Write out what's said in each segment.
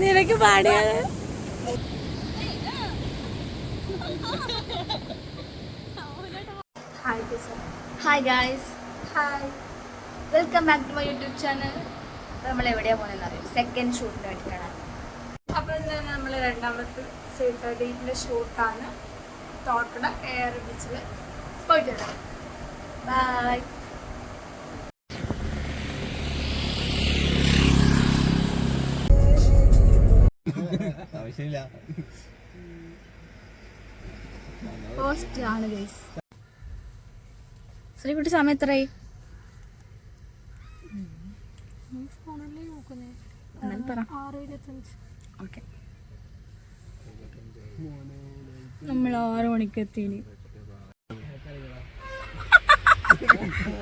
നിനക്ക് പാടിയത് hi guys hi welcome back to my YouTube channel നമ്മൾ എവിടെയാണ് പോകുന്നതെന്ന് അറിയാം? സെക്കൻഡ് ഷൂട്ടിന് വേണ്ടിയിട്ടാണ് അപ്പോൾ നമ്മൾ രണ്ടാമത്തെ ഡേറ്റിന്റെ ഷൂട്ടാണ് തോട്ടട എയർ ബീച്ചിൽ പോയിട്ടുണ്ട്. ബൈ ആവശ്യമില്ല. പോസ്റ്റ് ആണ് ഗൈസ് ശ്രീകുട്ടി സമയം എത്രയായി? നമ്മൾ ആറ് മണിക്ക് എത്തിന്.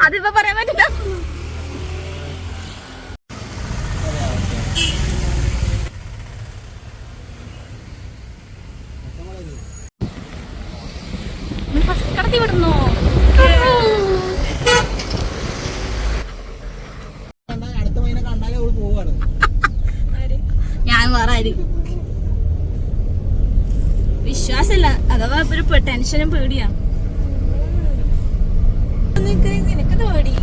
അതിപ്പോ പറയാൻ പറ്റില്ല ഫസ്റ്റ് കടത്തി വിടുന്നു അടുത്ത മൈനെ കണ്ടാലേ അവൾ പോവാണ് ഞാൻ വേറെ ആയിരിക്കും വിശ്വാസമില്ല അഥവാ ഒരു പെ- ടെൻഷനും പേടിയാ നിനക്ക് നിനക്കത് പേടി തൽക്കാലം നീ കുറച്ച് അപ്പുറം വെച്ച് വീടിന് വറക്കം വീടിന് പേടിയാ. നിനക്കത് പേടി?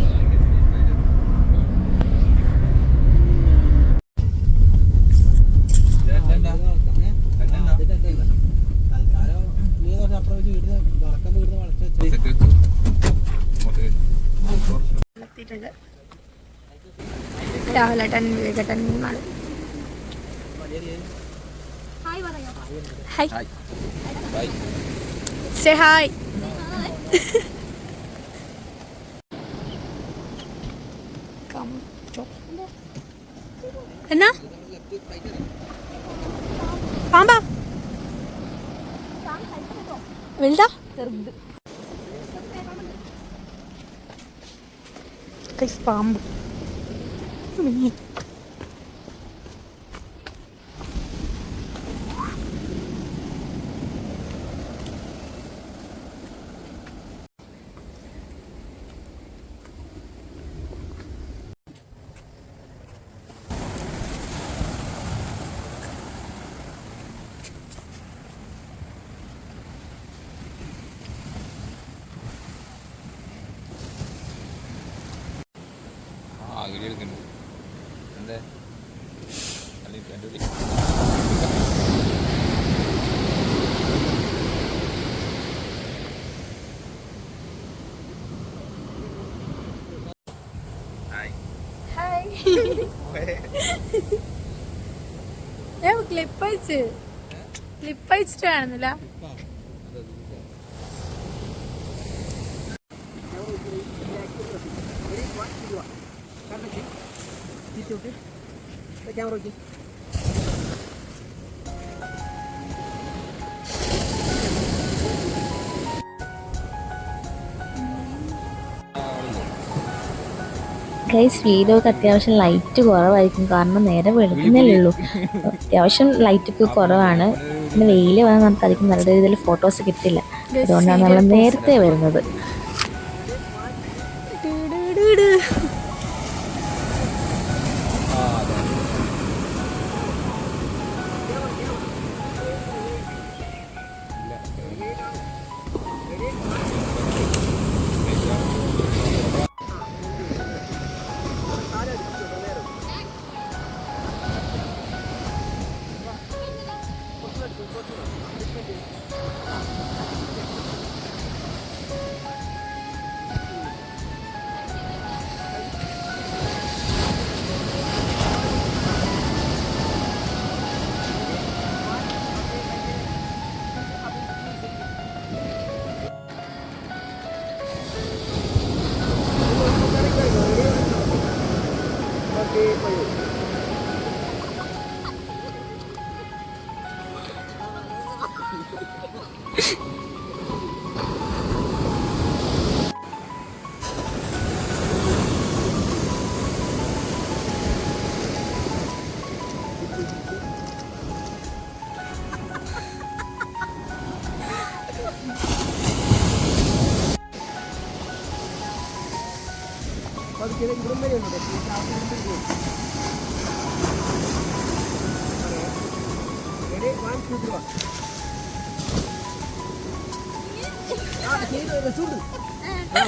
രാഹുലേട്ടൻ വിവേകേട്ടൻ ഹായ് ഹായ് സേ ഹായ് എന്നാ പാമ്പാ. വലുതാ. കൈസ് പാമ്പ് ആ വീഡിയോ എടുക്കുന്നുണ്ട് എന്താ വിളി ഞാൻ ക്ലിപ്പ് അയച്ച്. ക്ലിപ്പ് അയച്ചിട്ട് കാണുന്നില്ല. ക്യാമറ ഗൈസ് വീഡിയോക്ക് അത്യാവശ്യം ലൈറ്റ് കുറവായിരിക്കും. കാരണം നേരെ വെളുക്കുന്നല്ലേ ഉള്ളൂ. അത്യാവശ്യം ലൈറ്റ് ഒക്കെ കുറവാണ്. പിന്നെ വെയിൽ വന്നാൽ നമുക്ക് അധികം നല്ല രീതിയിൽ ഫോട്ടോസ് കിട്ടില്ല. അതുകൊണ്ടാണ് നമ്മൾ നേരത്തെ വരുന്നത്. அது கிடைக்க ரொம்ப என்னோட வாங்கி கொடுத்துருவான் சூடு ஆ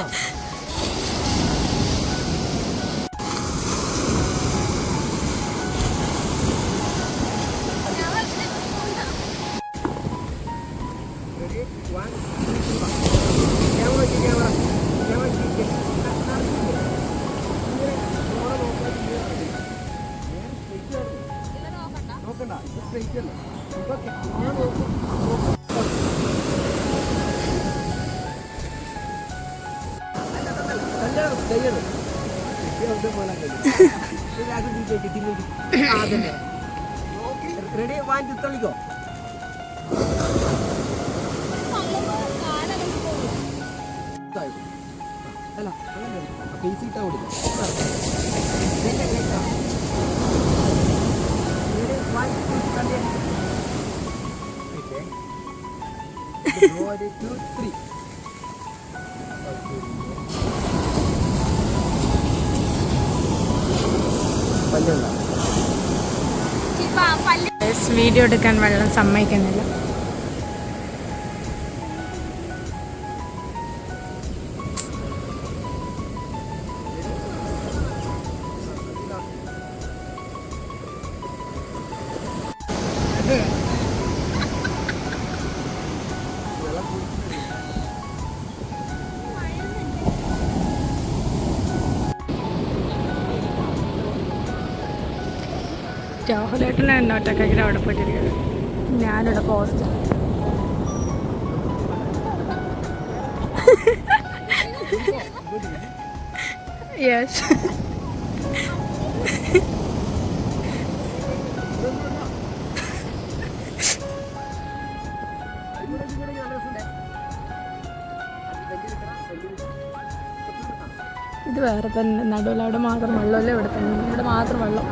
റെഡി വാങ്ങി തള്ളിക്കോ അല്ല ഫേസ് ഇട്ടാ കൊടുക്കും വീഡിയോ എടുക്കാൻ വെള്ളം സമ്മതിക്കുന്നില്ല. രാഹുലേട്ടനാണ് ഒറ്റക്കെങ്കിലും അവിടെ പോയിട്ടിരിക്കുന്നത്. ഞാനിവിടെ പോസ്റ്റ് യെസ് ഇത് വേറെ തന്നെ. നടുവിൽ അവിടെ മാത്രം വെള്ളമല്ലേ? ഇവിടെ തന്നെ. ഇവിടെ മാത്രം വെള്ളം.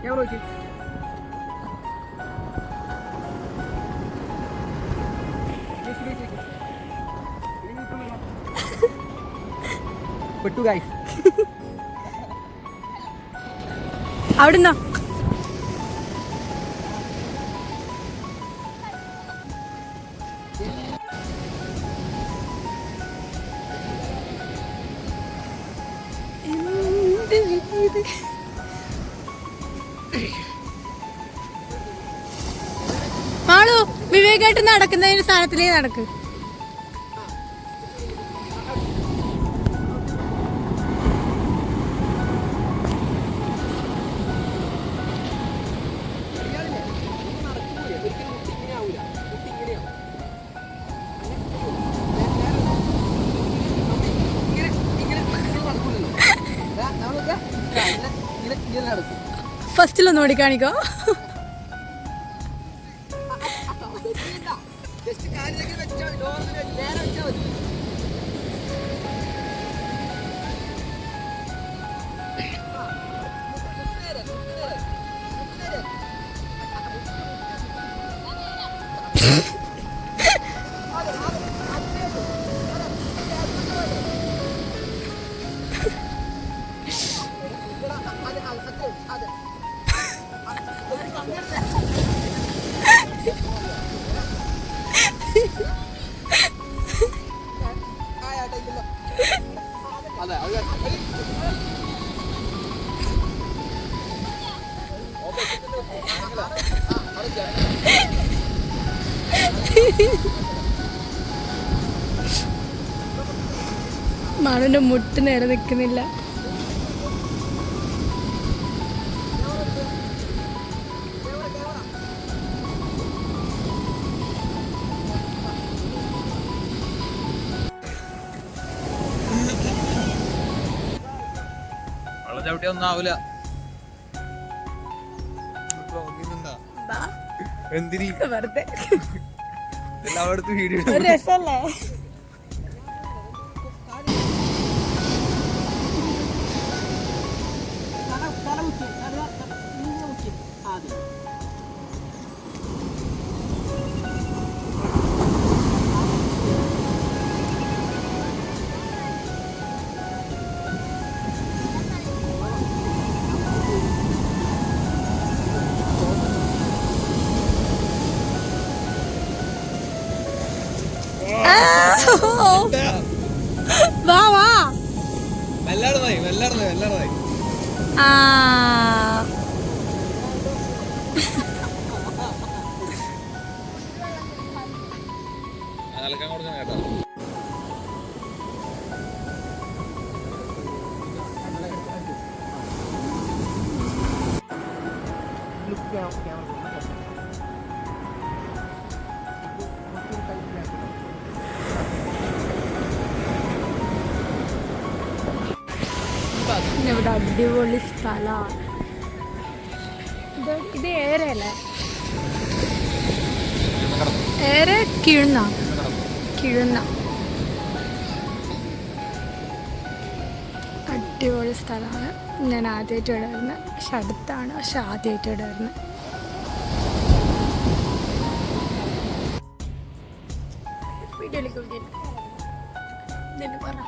ക്യാമറ വെച്ച് പെട്ടു കായ് അവിടുന്നോ? മാളു വിവേകായിട്ട് നടക്കുന്നതിന് സ്ഥാനത്തിലേ നടക്ക്. നടക്കും ഓടി കാണിക്കോ? ജസ്റ്റ് കാലിലേക്ക് വെച്ചാൽ ഡോറിൽ നേരെ മാളുവിന്റെ മുട്ട് നേരെ നിൽക്കുന്നില്ല എന്തിനീ? വെറുതെ. എല്ലായിടത്തും വീഡിയോ രസല്ലേ? ആ. അലക്കാൻ അടിപൊളി സ്ഥലമാണ് ഇത് ഇത് ഏരയല്ലേ ഏര കിഴുന്ന. കിഴുന്ന. അടിപൊളി സ്ഥലമാണ് ഞാൻ ആദ്യമായിട്ട് ഇവിടെ വരുന്നത് പക്ഷെ അടുത്താണ്. പക്ഷെ ആദ്യമായിട്ട് ഇവിടെ വരുന്നത് വീഡിയോയിലേക്ക് പറ.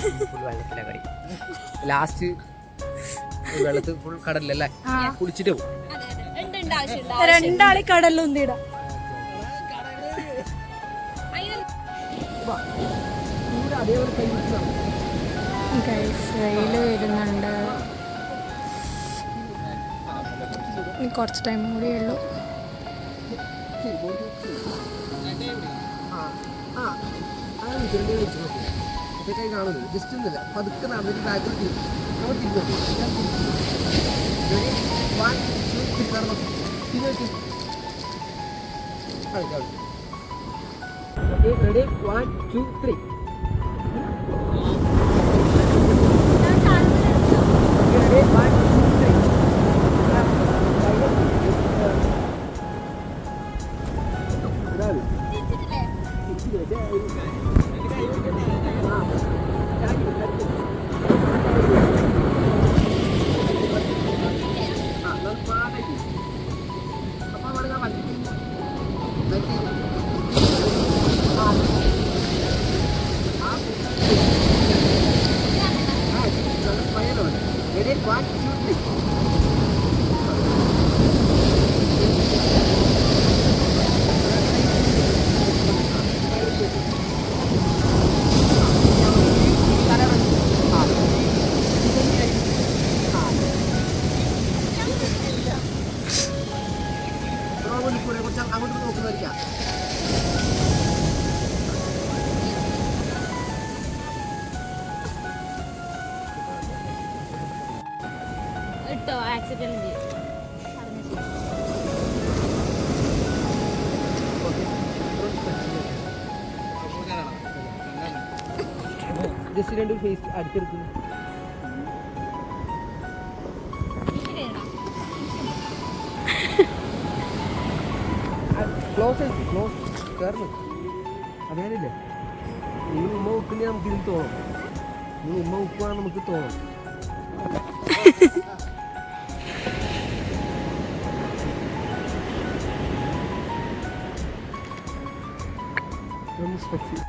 ഫുൾ വെള്ളത്തിലെ കളി ലാസ്റ്റ് വെള്ളത്തിൽ ഫുൾ കടലല്ലേ കുളിച്ചിട്ട് പോകും രണ്ടാളി വെയിൽ വരുന്നുണ്ട് കുറച്ച് ടൈം കൂടി ഉള്ളൂ കാണുന്നു ജസ്റ്റ് ഒന്നുമില്ല പതുക്കെ നടന്നിട്ട് ബാക്കിൽ നമ്മൾ തിരിഞ്ഞു വൺ ടു ത്രീ നടന്നു ready one two three Thank you. Just രണ്ട് ഫേസ് അടുത്തെടുക്കുന്നു ക്ലോസ് ആയിട്ട് ക്ലോസ് കയറുന്നു അറിയാനില്ലേ നീ ഉമ്മ വെക്കുന്ന നമുക്ക് ഇതിൽ തോന്നും. നീ ഉമ്മ വെക്കുവാന്ന് നമുക്ക് തോന്നും. ഒന്ന് സ്പെക്സ്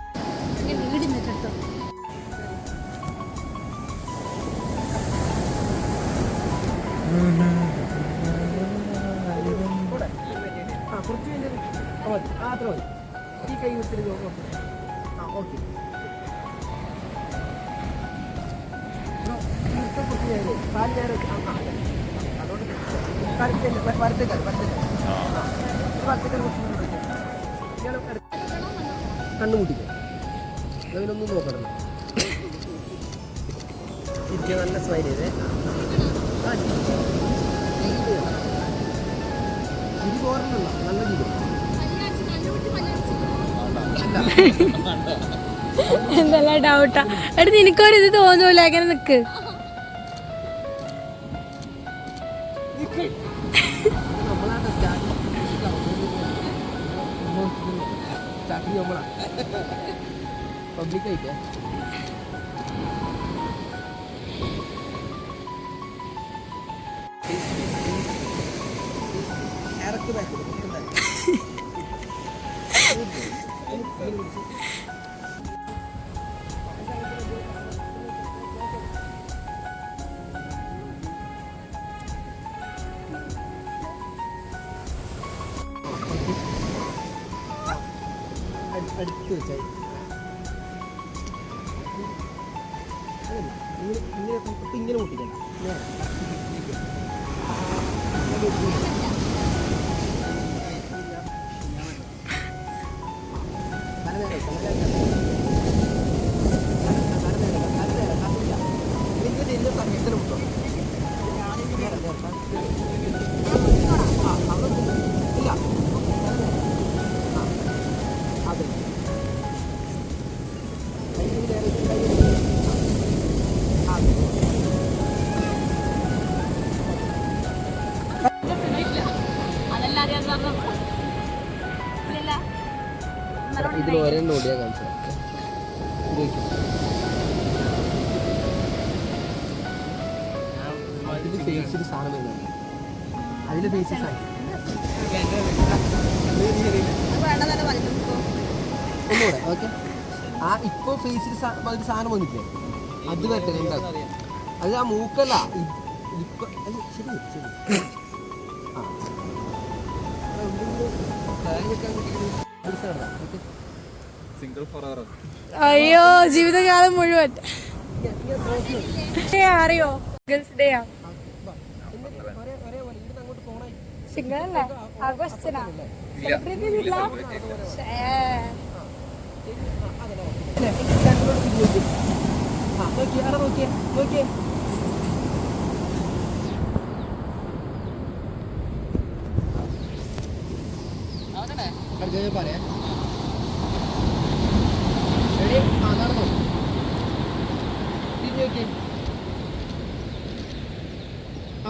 മതി ആ അത്ര മതി ഈ കൈ ഓക്കെ ആ ഓക്കെ കാൽ നേരം. അതുകൊണ്ട് വരത്തേക്ക് വരത്തേക്കാൽ വരത്തേക്കാൽ വരത്തേക്കാൽ കുറച്ച് നേരം വെച്ചോ. ഇയാൾ കണ്ണു മുട്ടിക്കോ അതിനൊന്നും നോക്കണം ഇരിക്കുക നല്ല സ്മൈൽ ചെയ്തേ ആ ചിരി പോരണല്ല നല്ല ചിരി എന്തെല്ലാം ഡൗട്ടാ എടി നിനക്കൊരു ഇത് തോന്നൂല. അങ്ങനെ നിക്ക്. അടുത്ത് വെച്ചാൽ ഇങ്ങനെ ഇങ്ങനെ ഇങ്ങനെ കൂട്ടിക്കണം ഞാൻ നോടിയാൽ കാണിച്ചു അതിൽ ഒന്നുകൂടെ ഓക്കെ ആ ഇപ്പോൾ ഫേസിൽ മതി സാധനം വന്നിട്ടില്ലേ? അത് വരട്ടെ എന്താ? അത് ആ മൂക്കല്ല. ഇപ്പം ശരി ശരി. ആ. ഓക്കെ അയ്യോ ജീവിതകാലം മുഴുവൻ. അറിയോ? ഗേൾസ് ഡേ ആ. സിംഗിൾ അല്ല ആഘോഷിച്ചനാ പറയാ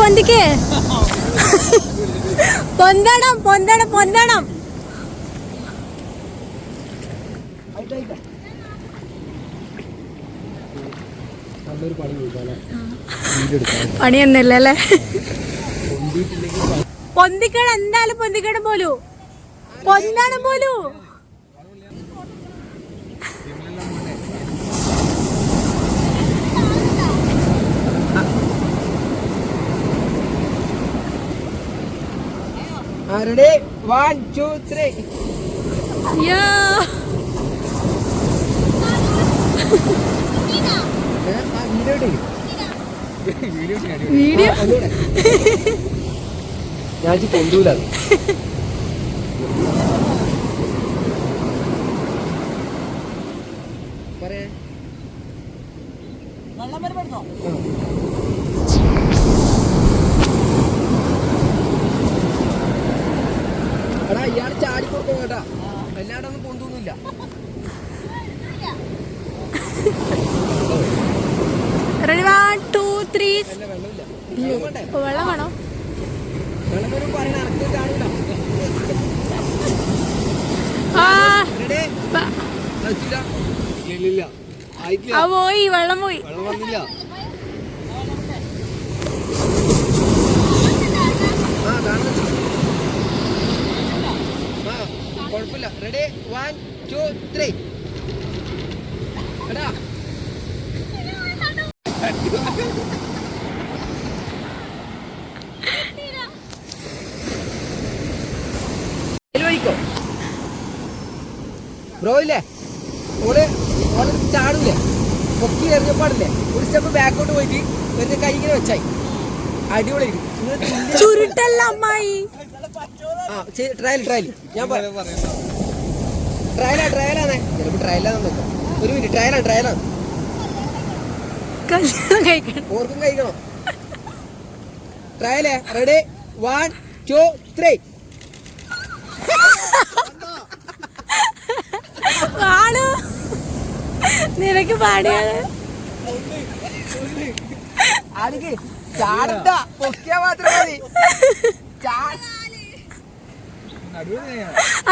പൊന്തിക്ക്? പൊന്തണം പൊന്തണം പൊന്തണം. പണിയൊന്നുമില്ല അല്ലേ? പൊന്തിക്കണം എന്തായാലും പൊന്തിക്കണം പോലു. പൊന്തണം പോലു. ആരുടെ? വൺ ടു ത്രീ വീഡിയോ ഞാൻ കൊണ്ടൂല ഇത്രേ. എടാ. വഴിക്കോ ബ്രോ ഇല്ലേ? ഓൾ ഓൾ ചാടില്ലേ പൊക്കി എറിഞ്ഞപ്പാടില്ലേ ഒരു സ്റ്റെപ്പ് ബാക്കോട്ട് പോയിട്ട് വെറുതെ കൈ ഇങ്ങനെ വെച്ചായി. അടിപൊളിയായിരിക്കും. ചുരുട്ടല്ല അമ്മായി. ആ ട്രയൽ ട്രയൽ ഞാൻ പറയാം ട്രയലാ ട്രയലാണേ ചിലപ്പോൾ ട്രയലാന്ന് നോക്കാം ഒരു മിനിറ്റ് ട്രയലാണ് ട്രയലാണ് കല്യാണം കഴിക്കണം. ഓർക്കും കഴിക്കണം. ട്രയലേ റെഡി വൺ ടു ത്രീ പാടു നിനക്ക് പാടിയാണ് ആദ്യം ചാടണ്ട. പൊക്കിയാ മാത്രം മതി.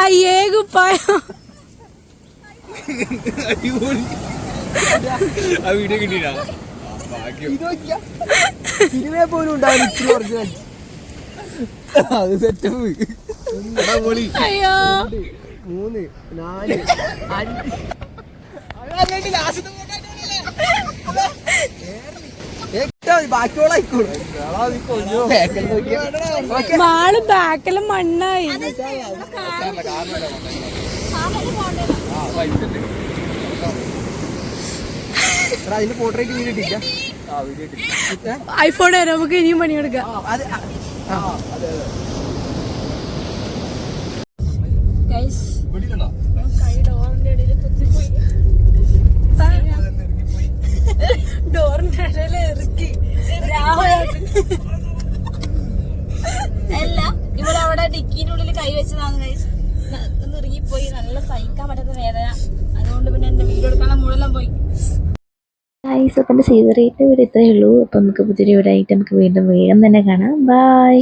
അയ്യേ കുപ്പായോ ആ വീഡിയോ സിനിമയെ പോലും ഉണ്ടാവും ഒറിജിനൽ അത് സെറ്റപ്പ് പൊളി. അയ്യോ. മൂന്ന് നാല് അഞ്ച്. അതല്ലെങ്കിൽ ലാസ്റ്റത്തെ photo ആയിട്ട് ഏട്ടാ മതി, ബാക്കിയോളം ആയിക്കോളും ബാക്കിൽ നോക്കിയാ. ഓക്കേ. മാൾ ബാക്കിലും മണ്ണായി അതിന്റെ പോർട്രേറ്റ് വീഡിയോ ഇട്ടില്ല ഏ? ഐഫോൺ വരാം നമുക്ക് ഇനിയും പണിയെടുക്കാം ആ, അത് ആ, ആ, അതെ, അതെ. ഡോറിന്റെ ഇടയിൽ ഇറക്കി അല്ല ഇവിടെ അവിടെ ഡിക്കിന്റെ ഉള്ളിൽ കൈ വെച്ചതാണ് ഗൈസ് ഒന്ന് ഇറങ്ങിപ്പോയി നല്ല സഹിക്കാൻ പറ്റാത്ത വേദന അതുകൊണ്ട് പിന്നെ എന്റെ വീഡിയോ എടുക്കാനുള്ള മുഴുവൻ പോയി ഗൈസ് അപ്പം എന്റെ സീസറേറ്റിന്റെ വീട് ഇത്രയേ ഉള്ളൂ. അപ്പം നമുക്ക് പുതിയൊരു ഐറ്റം നമുക്ക് വീണ്ടും വേഗം തന്നെ കാണാം. ബൈ